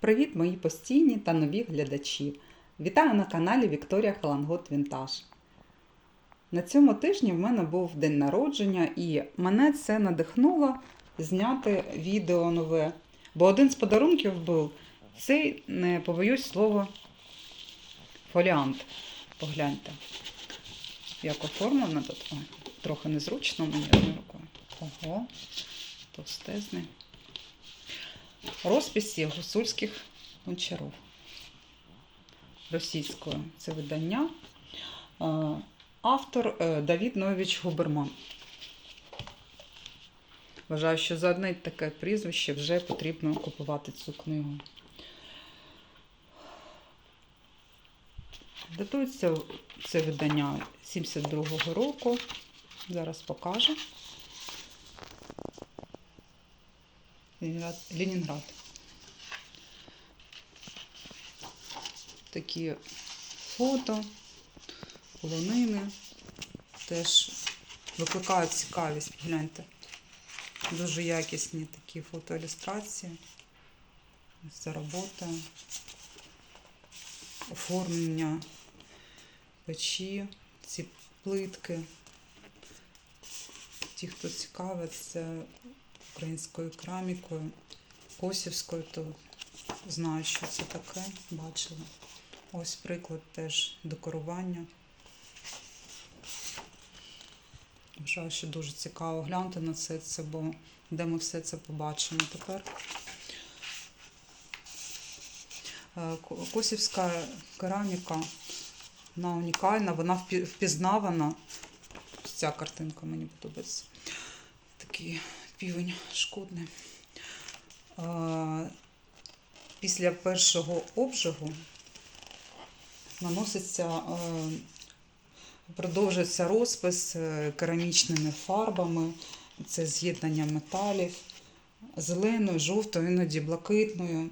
Привіт, мої постійні та нові глядачі! Вітаю на каналі Вікторія Халангот Вінтаж. На цьому тижні в мене був день народження, і мене це надихнуло зняти відео нове. Бо один з подарунків був цей, не побоюсь слова, фоліант. Погляньте, як оформлено тут. Ой, трохи незручно мені одною рукою. Ого, товстезний розписі гусульських гончаров. Російською це видання. Автор е, Давід Нович Губерман. Вважаю, що за одне таке прізвище вже потрібно купувати цю книгу. Датується це видання 72-го року. Зараз покажу. Ленінград. Такі фото, полонини теж викликають цікавість, гляньте. Дуже якісні такі фотоілюстрації. Ось робота, оформлення печі, ці плитки. Ті, хто цікавиться українською керамікою, косівською, то знаю, що це таке, бачила. Ось приклад теж декорування. Вважаю, що дуже цікаво глянути на це, це, бо де ми все це побачимо тепер. Е, Косівська кераміка, вона унікальна, вона впізнавана. Ця картинка мені подобається. Такий півень шкодний. Е, Після першого обжигу наноситься, продовжується розпис е, керамічними фарбами, це з'єднання металів, зеленою, жовтою, іноді блакитною.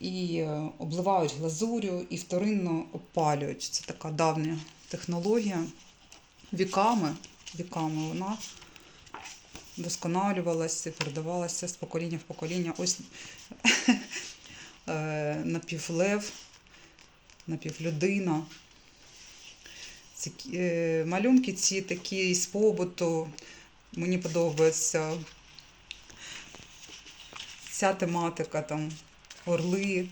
І е, обливають глазурю і вторинно опалюють. Це така давня технологія. Віками, віками вона вдосконалювалася, передавалася з покоління в покоління. Ось е, напівлев, напівлюдина. Е, малюнки ці такі з побуту. Мені подобається ця тематика, там орли,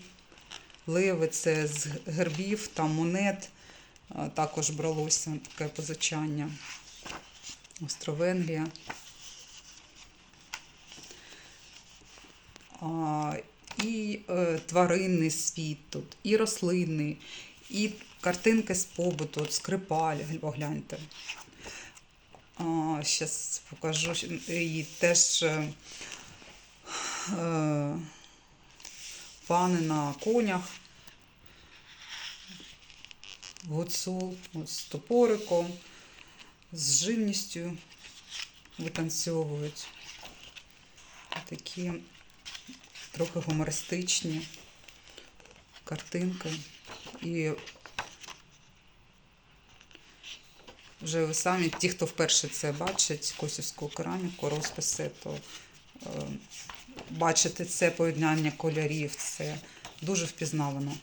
леви, це з гербів, там монет. Також бралося таке позичання. Островенгрія. І е, тваринний світ тут, і рослинний, і картинки з побуту, от скрипаль, погляньте. Зараз покажу. І теж е, пани на конях, гуцул з топориком, з живністю витанцьовують. Такі трохи гумористичні картинки. І вже ви самі, ті, хто вперше це бачить, косівську кераміку, розписи, то е, бачити це поєднання кольорів, це дуже впізнавано.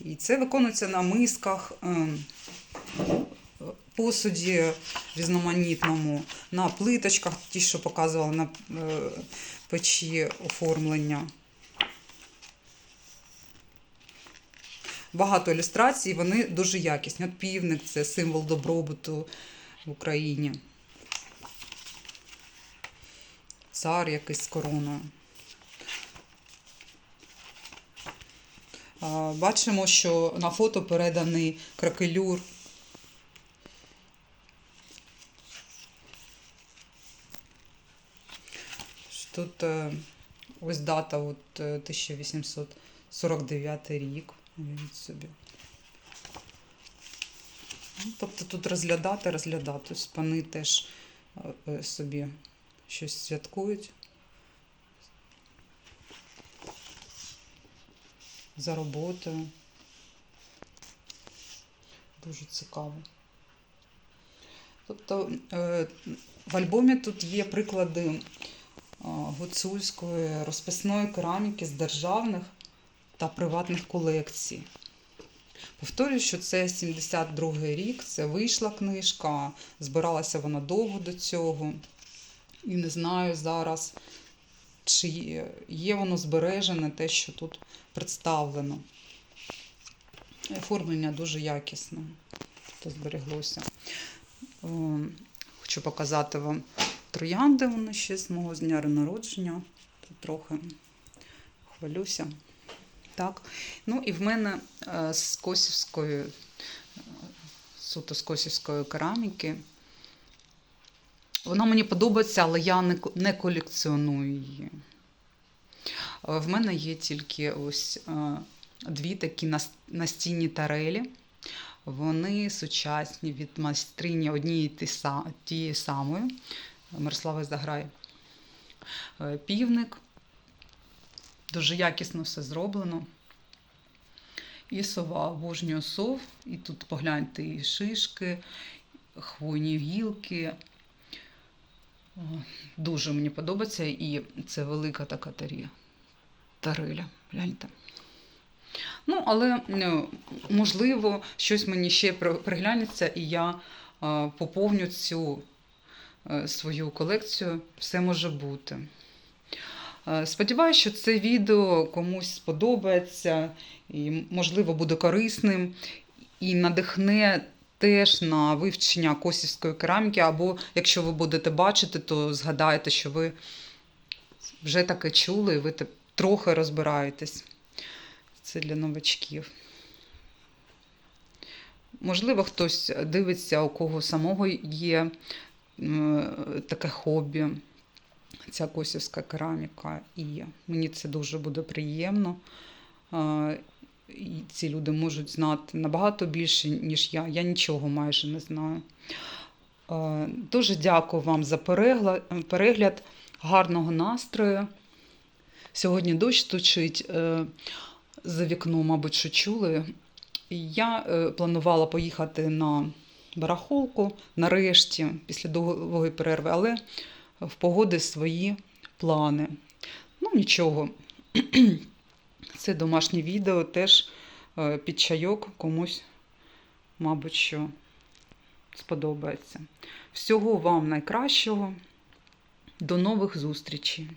І це виконується на мисках, е, посуді різноманітному, на плиточках, ті, що показували на е, печі оформлення. Багато ілюстрацій, вони дуже якісні. От півник це символ добробуту в Україні. Цар якийсь з короною. Бачимо, що на фото переданий кракелюр. Тут е, ось дата от, е, 1849 рік. Уявіть собі. Ну, Тобто тут розглядати, розглядати. Пани теж е, е, собі щось святкують. За роботою. Дуже цікаво. Тобто е, в альбомі тут є приклади гуцульської розписної кераміки з державних та приватних колекцій. Повторюю, що це 72-й рік, це вийшла книжка, збиралася вона довго до цього. І не знаю зараз, чи є- воно збережене, те, що тут представлено. Оформлення дуже якісне, то збереглося. Хочу показати вам троянди, вони ще з мого дня народження. Тут трохи хвалюся. Так. Ну і в мене е, з косівської, е, суто з косівської кераміки. Вона мені подобається, але я не, колекціоную її. Е, В мене є тільки ось дві такі нас- настінні тарелі. Вони сучасні від майстрині однієї тієї самої Мирослави Заграй. Е, Півник. Дуже якісно все зроблено. І сова, обожнюю сов. І тут погляньте і шишки, хвойні гілки. Дуже мені подобається. І це велика така тарі. Тариля. Гляньте. Ну, але ну, можливо, щось мені ще при- приглянеться, і я е, поповню цю е, свою колекцію. Все може бути. Е, Сподіваюся, що це відео комусь сподобається і, можливо, буде корисним і надихне теж на вивчення косівської кераміки, або якщо ви будете бачити, то згадайте, що ви вже таке чули, і ви трохи розбираєтесь. Це для новачків. Можливо, хтось дивиться, у кого самого є таке хобі, ця косівська кераміка. І мені це дуже буде приємно. Е, І ці люди можуть знати набагато більше, ніж я. Я нічого майже не знаю. Е, Дуже дякую вам за перегляд, гарного настрою. Сьогодні дощ стучить е, за вікном, мабуть, що чули. Я е, планувала поїхати на барахолку нарешті, після довгої перерви, але в погоди свої плани. Ну, нічого. Це домашнє відео теж е, під чайок комусь, мабуть, що сподобається. Всього вам найкращого. До нових зустрічей!